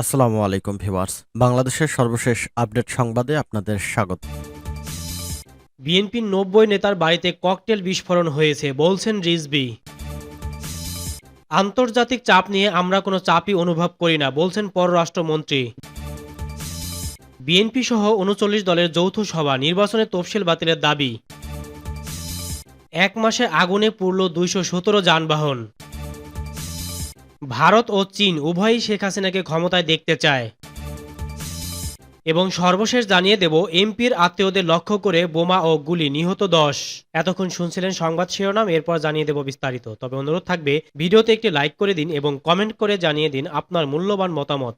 আসসালামু আলাইকুম ভিউয়ার্স। বাংলাদেশের সর্বশেষ আপডেট সংবাদে আপনাদের স্বাগত। বিএনপির নব্বই নেতার বাড়িতে ককটেল বিস্ফোরণ হয়েছে, বলছেন রিজবি আন্তর্জাতিক চাপ নিয়ে আমরা কোনো চাপই অনুভব করি না, বলছেন পররাষ্ট্রমন্ত্রী। বিএনপি সহ উনচল্লিশ দলের যৌথ সভা, নির্বাচনে তফসিল বাতিলের দাবি। এক মাসে আগুনে পুড়ল দুইশো সতেরো যানবাহন। ভারত ও চীন উভয়ই শেখ হাসিনাকে ক্ষমতায় দেখতে চায়। এবং সর্বশেষ জানিয়ে দেব, এমপির আত্মীয়দের লক্ষ্য করে বোমা ও গুলি নিহত দশ। এতক্ষণ শুনছিলেন সংবাদ শিরোনাম, এরপর জানিয়ে দেব বিস্তারিত। তবে অনুরোধ থাকবে, ভিডিওতে একটি লাইক করে দিন এবং কমেন্ট করে জানিয়ে দিন আপনার মূল্যবান মতামত।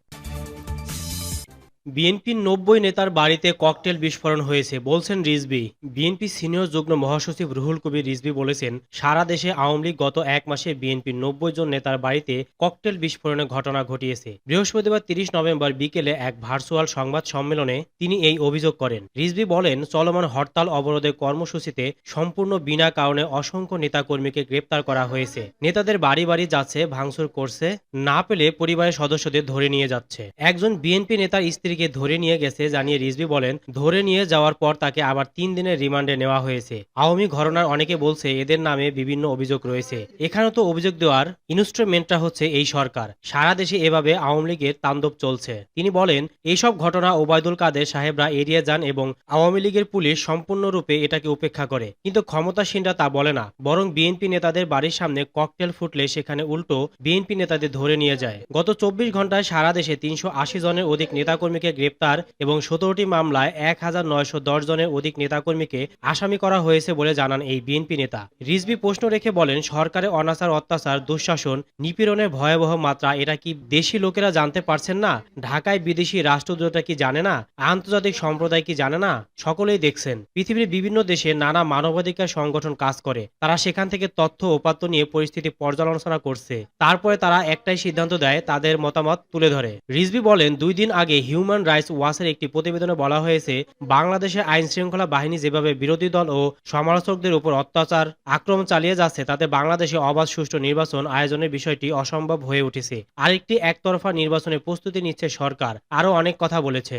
বিএনপির নব্বই নেতার বাড়িতে ককটেল বিস্ফোরণ হয়েছে, বলছেন রিজবি বিএনপি সিনিয়র যুগ্ম মহাসচিব রুহুল কবির রিজবি বলেছেন, সারা দেশে আওয়ামী লীগ গত এক মাসে বিএনপির নব্বই জন নেতার বাড়িতে ককটেল বিস্ফোরণের ঘটনা ঘটিয়েছে। বৃহস্পতিবার তিরিশ নভেম্বর বিকেলে এক ভার্চুয়াল সংবাদ সম্মেলনে তিনি এই অভিযোগ করেন। রিজবি বলেন, চলমান হরতাল অবরোধের কর্মসূচিতে সম্পূর্ণ বিনা কারণে অসংখ্য নেতাকর্মীকে গ্রেপ্তার করা হয়েছে। নেতাদের বাড়ি বাড়ি যাচ্ছে, ভাঙচুর করছে, না পেলে পরিবারের সদস্যদের ধরে নিয়ে যাচ্ছে। একজন বিএনপি নেতার স্ত্রীকে ধরে নিয়ে গেছে জানিয়ে রিজবি বলেন, ধরে নিয়ে যাওয়ার পর তাকে আবার তিন দিনের রিমান্ডে নেওয়া হয়েছে। আওয়ামী ঘটনার অনেকে বলছে এদের নামে বিভিন্ন অভিযোগ রয়েছে। এখানে তো অভিযোগ দেওয়ার ইনস্ট্রুমেন্টটা হচ্ছে এই সরকার। সারা দেশে এভাবে আওয়ামী লীগের তাণ্ডব চলছে। তিনি বলেন, এইসব ঘটনা ওবায়দুল কাদের সাহেবরা এড়িয়ে যান এবং আওয়ামী লীগের পুলিশ সম্পূর্ণরূপে এটাকে উপেক্ষা করে। কিন্তু ক্ষমতাসীনরা তা বলে না, বরং বিএনপি নেতাদের বাড়ির সামনে ককটেল ফুটলে সেখানে উল্টো বিএনপি নেতাদের ধরে নিয়ে যায়। গত চব্বিশ ঘন্টায় সারা দেশে তিনশো আশি জনের অধিক নেতাকর্মীকে গ্রেপ্তার এবং সতেরোটি মামলায় এক হাজার নয়শো দশ জনের অধিক নেতাকর্মীকে আসামি করা হয়েছে বলে জানান এই বিএনপি নেতা। রিজবি প্রশ্ন রেখে বলেন সরকারের অনাচার, অত্যাচার, দুঃশাসন, নিপীড়নের ভয়াবহ মাত্রা, এটা কি দেশি লোকেরা জানতে পারছেন না? ঢাকায় বিদেশি রাষ্ট্রদূতরা কি জানে না? আন্তর্জাতিক সম্প্রদায় কি জানে না? সকলেই দেখছেন। পৃথিবীর বিভিন্ন দেশে নানা মানবাধিকার সংগঠন কাজ করে। তারা সেখান থেকে তথ্য উপাত্ত নিয়ে পরিস্থিতি পর্যালোচনা করছে। তারপরে তারা একটাই সিদ্ধান্ত দেয়, তাদের মতামত তুলে ধরে। রিজবি বলেন, দুই দিন আগে হিউম্যান রাইটস ওয়াচের একটি প্রতিবেদনে বলা হয়েছে বাংলাদেশে আইন শৃঙ্খলা বাহিনী যেভাবে বিরোধী দল ও সমালোচকদের উপর অত্যাচার, আক্রমণ চালিয়ে যাচ্ছে, তাতে বাংলাদেশে অবাধ সুষ্ঠু নির্বাচন আয়োজনের বিষয়টি অসম্ভব হয়ে উঠেছে। আরেকটি একতরফা নির্বাচনে প্রস্তুতি নিচ্ছে সরকার, আরও অনেক কথা বলেছে।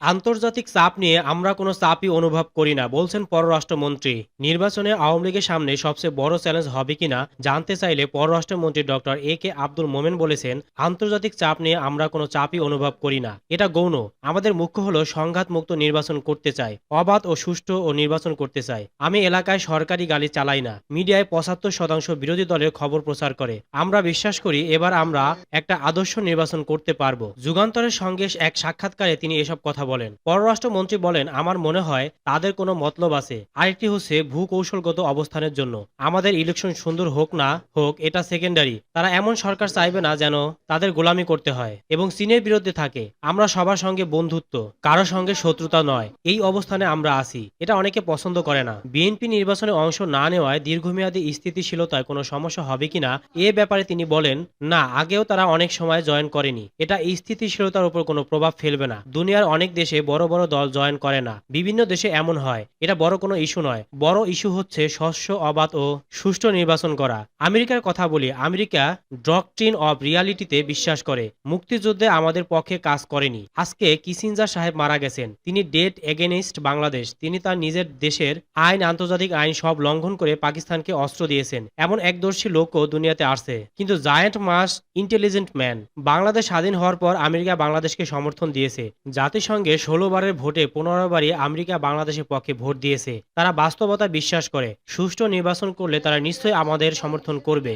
আন্তর্জাতিক চাপ নিয়ে আমরা কোনো চাপই অনুভব করি না, বলছেন পররাষ্ট্রমন্ত্রী। নির্বাচনে আওয়ামী লীগের সামনে সবচেয়ে বড় চ্যালেঞ্জ হবে কিনা জানতে চাইলে পররাষ্ট্রমন্ত্রী ডক্টর এ কে আব্দুল মোমেন বলেছেন, আন্তর্জাতিক চাপ নিয়ে আমরা কোনো চাপই অনুভব করি না। এটা গৌণ। আমাদের মুখ্য হলো সংঘাত মুক্ত নির্বাচন করতে চাই, অবাধ ও সুষ্ঠু ও নির্বাচন করতে চাই। আমি এলাকায় সরকারি গালি চালাই না, মিডিয়ায় পঁচাত্তর শতাংশ বিরোধী দলের খবর প্রচার করে। আমরা বিশ্বাস করি এবার আমরা একটা আদর্শ নির্বাচন করতে পারব। যুগান্তরের সঙ্গে এক সাক্ষাৎকারে তিনি এসব কথা বলেন। পররাষ্ট্রমন্ত্রী বলেন, আমার মনে হয় তাদের কোনো মতলব আছে। আরেকটি হচ্ছে ভূকৌশলগত অবস্থানের জন্য। আমাদের ইলেকশন সুন্দর হোক না হোক, এটা সেকেন্ডারি। তারা এমন সরকার চাইবে না যেন তাদের গোলামি করতে হয় এবং চীনের বিরুদ্ধে থাকে। আমরা সবার সঙ্গে বন্ধুত্ব, কারও সঙ্গে শত্রুতা নয়। এই অবস্থানে আমরা আছি। এটা অনেকে পছন্দ করে না। বিএনপি নির্বাচনে অংশ না নেওয়ায় দীর্ঘমেয়াদী স্থিতিশীলতায় কোনো সমস্যা হবে কিনা, এ ব্যাপারে তিনি বলেন, না, আগেও তারা অনেক সময় জয়েন করেনি। এটা স্থিতিশীলতার উপর কোনো প্রভাব ফেলবে না। দুনিয়ার অনেক দেশে বড় বড় দল জয়েন করে না। বিভিন্ন দেশে এমন হয়। এটা বড় কোনো ইস্যু নয়। বড় ইস্যু হচ্ছে স্বচ্ছ অবাধ ও সুষ্ঠু নির্বাচন করা। আমেরিকার কথা বলি, আমেরিকা ডক্ট্রিন অব রিয়ালিটিতে বিশ্বাস করে। মুক্তিযুদ্ধে আমাদের পক্ষে কাজ করেনি। আজকে কিসিনজার সাহেব মারা গেছেন। তিনি ডেট এগেনস্ট বাংলাদেশ। তিনি তার নিজের দেশের আইন, আন্তর্জাতিক আইন সব লঙ্ঘন করে পাকিস্তানকে অস্ত্র দিয়েছেন। এমন একদর্শী লোকও দুনিয়াতে আসছে। কিন্তু giant mass intelligent man. Bangladesh স্বাধীন হওয়ার পর আমেরিকা বাংলাদেশকে সমর্থন দিয়েছে। জাতিসংঘে ষোলো বারের ভোটে পনেরো বারই আমেরিকা বাংলাদেশের পক্ষে ভোট দিয়েছে। তারা বাস্তবতা বিশ্বাস করে, সুষ্ঠু নির্বাচন করলে তারা নিশ্চয়ই আমাদের সমর্থন করবে।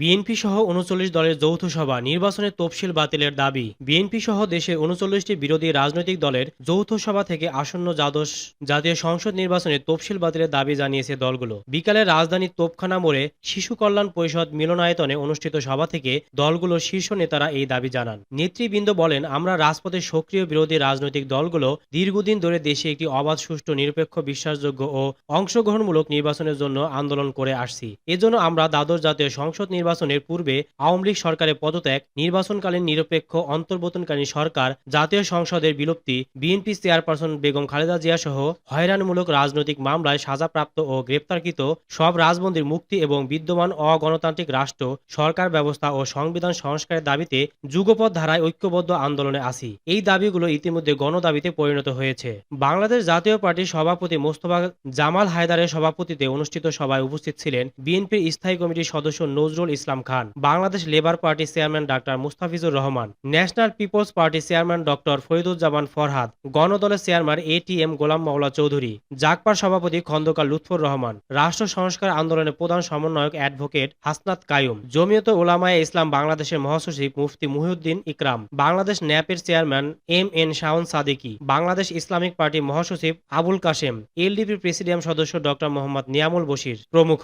বিএনপি সহ উনচল্লিশ দলের যৌথ সভা নির্বাচনে তফসিল বাতিলের দাবি। বিএনপি সহ দেশের উনচল্লিশটি বিরোধী রাজনৈতিক দলের যৌথ সভা থেকে আসন্ন দ্বাদশ জাতীয় সংসদ নির্বাচনে তফসিল বাতিলের দাবি জানিয়েছে দলগুলো। বিকালে রাজধানীর তোপখানা মোড়ে শিশু কল্যাণ পরিষদ মিলনায়তনে অনুষ্ঠিত সভা থেকে দলগুলোর শীর্ষ নেতারা এই দাবি জানান। নেতৃবৃন্দ বলেন, আমরা রাজপথে সক্রিয় বিরোধী রাজনৈতিক দলগুলো দীর্ঘদিন ধরে দেশে একটি অবাধ, সুষ্ঠু, নিরপেক্ষ, বিশ্বাসযোগ্য ও অংশগ্রহণমূলক নির্বাচনের জন্য আন্দোলন করে আসছি। এজন্য আমরা দ্বাদশ জাতীয় সংসদ নির্বাচনের পূর্বে আওয়ামী লীগ সরকারের পদত্যাগ, নির্বাচনকালীন নিরপেক্ষ অন্তর্বর্তনকালীন সরকার, জাতীয় সংসদের বিলুপ্তি, বিএনপি চেয়ারপারসন বেগম খালেদা জিয়া সহ হয়রানিমূলক রাজনৈতিক মামলায় সাজাপ্রাপ্ত ও গ্রেপ্তারকৃত সব রাজবন্দির মুক্তি এবং বিদ্যমান অগণতান্ত্রিক রাষ্ট্র, সরকার ব্যবস্থা ও সংবিধান সংস্কারের দাবিতে যুগপৎ ধারায় ঐক্যবদ্ধ আন্দোলনে আসি। এই দাবিগুলো ইতিমধ্যে গণদাবিতে পরিণত হয়েছে। বাংলাদেশ জাতীয় পার্টির সভাপতি মোস্তফা জামাল হায়দারের সভাপতিতে অনুষ্ঠিত সভায় উপস্থিত ছিলেন বিএনপির স্থায়ী কমিটির সদস্য নজরুল ইসলাম খান। বাংলাদেশ লেবার পার্টির chairman doctor Mustafizur Rahman, national people's পার্টির chairman doctor Fariduzzaman Farhad, গণদলের chairman A T M Golam Maula Chowdhury, জাকপার সভাপতি খন্দকার লুৎফর রহমান, রাষ্ট্র সংস্কার আন্দোলনের প্রধান সমন্বয়ক অ্যাডভোকেট হাসনাত কায়ুম, জমিয়ত ওলামায়ে ইসলাম বাংলাদেশের মহাসচিব Mufti Muhiuddin Ikram, Bangladesh ন্যাপের chairman M N Shawon Sadiki, Bangladesh Islamic party মহাসচিব আবুল কাশেম এলডিপি প্রেসিডিয়াম সদস্য ডক্টর মোহাম্মদ নিয়ামুল বশির প্রমুখ।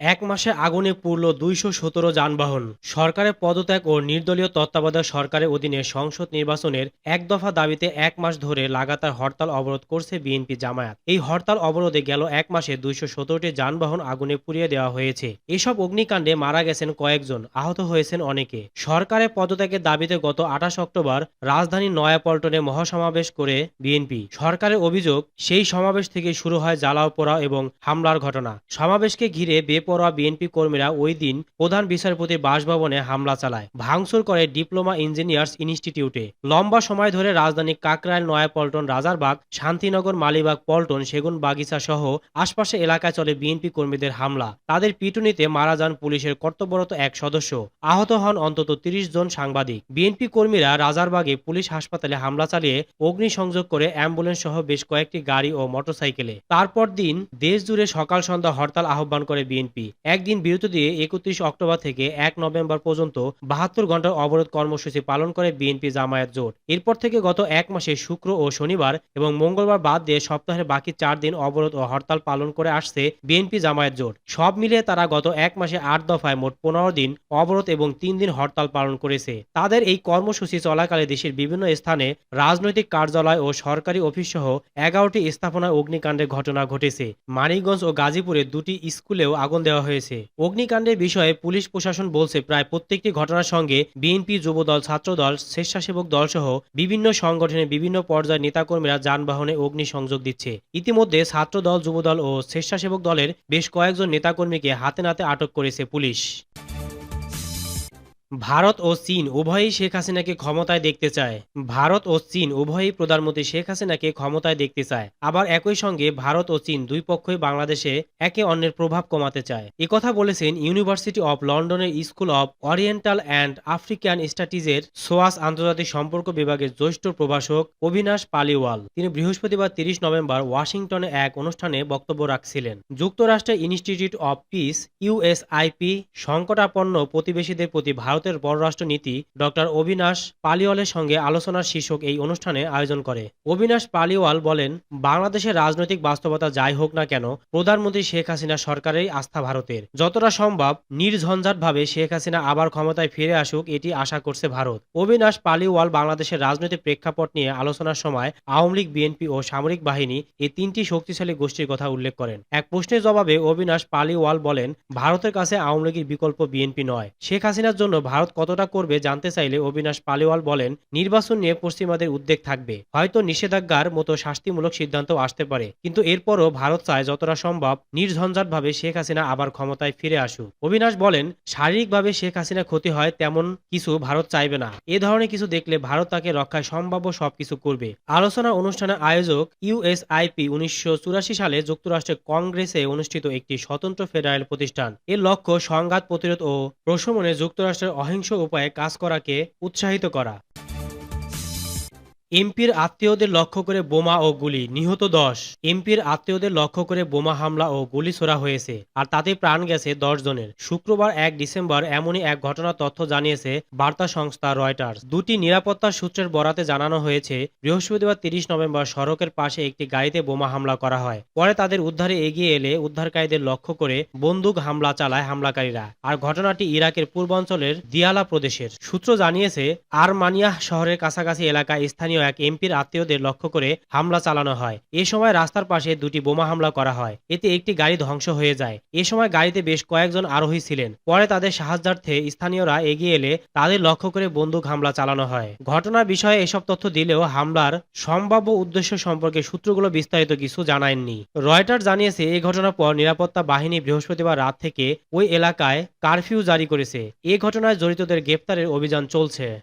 এক মাসে আগুনে পুড়ল দুইশো সতেরো যানবাহন। সরকারের পদত্যাগ ও নির্দলীয় তত্ত্বাবধায়ক সরকারের অধীনে সংসদ নির্বাচনের এক দফা দাবিতে এক মাস ধরে লাগাতার হরতাল অবরোধ করছে বিএনপি জামায়াত। এই হরতাল অবরোধে গেল এক মাসে দুইশো সতেরোটি যানবাহন আগুনে পুড়িয়ে দেওয়া হয়েছে। এসব অগ্নিকাণ্ডে মারা গেছেন কয়েকজন, আহত হয়েছেন অনেকে। সরকারের পদত্যাগের দাবিতে গত আঠাশ অক্টোবর রাজধানীর নয়াপল্টনে মহাসমাবেশ করে বিএনপি। সরকারের অভিযোগ, সেই সমাবেশ থেকে শুরু হয় জ্বালাও পোড়াও এবং হামলার ঘটনা। সমাবেশকে ঘিরে বেপরোয়া বিএনপি কর্মীরা ওই দিন প্রধান বিচারপতির বাসভবনে হামলা চালায়। ভাঙচুর করে ডিপ্লোমা ইঞ্জিনিয়ার্স ইনস্টিটিউটে। লম্বা সময় ধরে রাজধানী কাকরাইল, নয়াপল্টন, রাজারবাগ, শান্তিনগর, মালিবাগ, পল্টন সেগুন বাগিচা সহ আশপাশে এলাকায় চলে বিএনপি কর্মীদের হামলা। তাদের পিটুনিতে মারা যান পুলিশের কর্তব্যরত এক সদস্য। আহত হন অন্তত তিরিশ জন সাংবাদিক। বিএনপি কর্মীরা রাজারবাগে পুলিশ হাসপাতালে হামলা চালিয়ে অগ্নিসংযোগ করে অ্যাম্বুলেন্স সহ বেশ কয়েকটি গাড়ি ও মোটরসাইকেলে। তারপর দিন দেশ জুড়ে সকাল সন্ধ্যা হরতাল আহ্বান করে বিএনপি। একদিন বিরতি দিয়ে একত্রিশ অক্টোবর থেকে এক নভেম্বর পর্যন্ত বাহাত্তর ঘণ্টার অবরোধ কর্মসূচি পালন করে বিএনপি জামায়াত জোট। এরপর থেকে গত এক মাসে শুক্র ও শনিবার এবং মঙ্গলবার বাদ দিয়ে সপ্তাহের বাকি চার দিন অবরোধ ও হরতাল পালন করে আসছে বিএনপি জামায়াত জোট। সব মিলিয়ে তারা গত এক মাসে আট দফায় মোট পনেরো দিন অবরোধ এবং তিন দিন হরতাল পালন করেছে। তাদের এই কর্মসূচি চলাকালে দেশের বিভিন্ন স্থানে রাজনৈতিক কার্যালয় ও সরকারি অফিস সহ এগারোটি স্থাপনায় অগ্নিকাণ্ডের ঘটনা ঘটেছে। মানিকগঞ্জ ও গাজীপুরে দুটি স্কুলেও আগুন দেওয়া হয়েছে। অগ্নিকাণ্ডের বিষয়ে পুলিশ প্রশাসন বলছে, প্রায় প্রত্যেকটি ঘটনার সঙ্গে বিএনপি যুবদল, ছাত্রদল, স্বেচ্ছাসেবক দল সহ বিভিন্ন সংগঠনের বিভিন্ন পর্যায়ের নেতাকর্মীরা যানবাহনে অগ্নি সংযোগ দিচ্ছে। ইতিমধ্যে ছাত্রদল, যুবদল ও স্বেচ্ছাসেবক দলের বেশ কয়েকজন নেতাকর্মীকে হাতে নাতে আটক করেছে পুলিশ। ভারত ও চীন উভয়ই শেখ হাসিনাকে ক্ষমতায় দেখতে চায়। ভারত ও চীন উভয়ই প্রধানমন্ত্রী শেখ হাসিনাকে ক্ষমতায় দেখতে চায়। আবার একই সঙ্গে ভারত ও চীন দুই পক্ষই বাংলাদেশে একে অন্যের প্রভাব কমাতে চায়। একথা বলেছেন ইউনিভার্সিটি অব লন্ডনের school of oriental and African স্টাডিজের SOAS আন্তর্জাতিক সম্পর্ক বিভাগের জ্যেষ্ঠ প্রভাষক অবিনাশ পালিওয়াল। তিনি বৃহস্পতিবার তিরিশ নভেম্বর ওয়াশিংটনে এক অনুষ্ঠানে বক্তব্য রাখছিলেন। যুক্তরাষ্ট্রের ইনস্টিটিউট অব পিস ইউএসআইপি সংকটাপন্ন প্রতিবেশীদের প্রতি ভারতের পররাষ্ট্র নীতি ডক্টর অবিনাশ পালিওয়ালের সঙ্গে আলোচনার শীর্ষক এই অনুষ্ঠানে আয়োজন করে। অবিনাশ পালিওয়াল বলেন, বাংলাদেশের রাজনৈতিক বাস্তবতা যাই হোক না কেন, প্রধানমন্ত্রী শেখ হাসিনা সরকারের আস্থা ভারতের। যতটা সম্ভব নির্ঝঞ্ঝাটভাবে শেখ হাসিনা আবার ক্ষমতায় ফিরে আসুক, এটি আশা করছে ভারত। অবিনাশ পালিওয়াল বাংলাদেশের রাজনৈতিক প্রেক্ষাপট নিয়ে আলোচনার সময় আওয়ামী লীগ, বিএনপি ও সামরিক বাহিনী এই তিনটি শক্তিশালী গোষ্ঠীর কথা উল্লেখ করেন। এক প্রশ্নের জবাবে অবিনাশ পালিওয়াল বলেন, ভারতের কাছে আওয়ামী লীগের বিকল্প বিএনপি নয়। শেখ হাসিনার জন্য ভারত কতটা করবে জানতে চাইলে অবিনাশ পালিওয়াল বলেন, নির্বাচন নিয়ে পশ্চিমাদের উদ্বেগ থাকবে। হয়তো নিষেধাজ্ঞার মতো শাস্তিমূলক সিদ্ধান্ত আসতে পারে। কিন্তু এরপরও ভারত চায় যতটা সম্ভব নির্ঝঞ্ঝাটভাবে শেখ হাসিনা আবার ক্ষমতায় ফিরে আসুক। অবিনাশ বলেন, শারীরিকভাবে শেখ হাসিনা ক্ষতি হয় তেমন কিছু ভারত চাইবে না। এ ধরনের কিছু দেখলে ভারত তাকে রক্ষায় সম্ভাব্য সবকিছু করবে। আলোচনা অনুষ্ঠানের আয়োজক ইউএসআইপি উনিশশো চুরাশি সালে যুক্তরাষ্ট্রের কংগ্রেসে অনুষ্ঠিত একটি স্বতন্ত্র ফেডারেল প্রতিষ্ঠান। এর লক্ষ্য সংঘাত প্রতিরোধ ও প্রশমনে যুক্তরাষ্ট্রের অহিংস উপায়ে কাজ করাকে উৎসাহিত করা। এমপির আত্মীয়দের লক্ষ্য করে বোমা ও গুলি, নিহত দশ। এমপির আত্মীয়দের লক্ষ্য করে বোমা হামলা ও গুলি ছোড়া হয়েছে, আর তাতে প্রাণ গেছে দশ জনের। শুক্রবার এক ডিসেম্বর এমনই এক ঘটনার তথ্য জানিয়েছে বার্তা সংস্থা রয়টার্স। দুটি নিরাপত্তা সূত্রের বরাতে জানানো হয়েছে, বৃহস্পতিবার তিরিশ নভেম্বর সড়কের পাশে একটি গাড়িতে বোমা হামলা করা হয়। পরে তাদের উদ্ধারে এগিয়ে এলে উদ্ধারকারীদের লক্ষ্য করে বন্দুক হামলা চালায় হামলাকারীরা, আর ঘটনাটি ইরাকের পূর্বাঞ্চলের দিয়ালা প্রদেশের। সূত্র জানিয়েছে, আরমানিয়া শহরের কাছাকাছি এলাকায় স্থানীয় স্থানীয় এক এমপির আত্মীয়দের লক্ষ্য করে হামলা চালানো হয়। এ সময় রাস্তার পাশে দুটি বোমা হামলা করা হয়। এতে একটি গাড়ি ধ্বংস হয়ে যায়। এ সময় গাড়িতে বেশ কয়েকজন আরোহী ছিলেন। পরে তাদের সাহায্যার্থে স্থানীয়রা এগিয়ে এলে তাদের লক্ষ্য করে বন্দুক হামলা চালানো হয়। ঘটনার বিষয়ে এসব তথ্য দিলেও হামলার সম্ভাব্য উদ্দেশ্য সম্পর্কে সূত্রগুলো বিস্তারিত কিছু জানায়নি। রয়টার জানিয়েছে এই ঘটনার পর নিরাপত্তা বাহিনী বৃহস্পতিবার রাত থেকে ওই এলাকায় কারফিউ জারি করেছে। এ ঘটনায় জড়িতদের গ্রেপ্তারের অভিযান চলছে।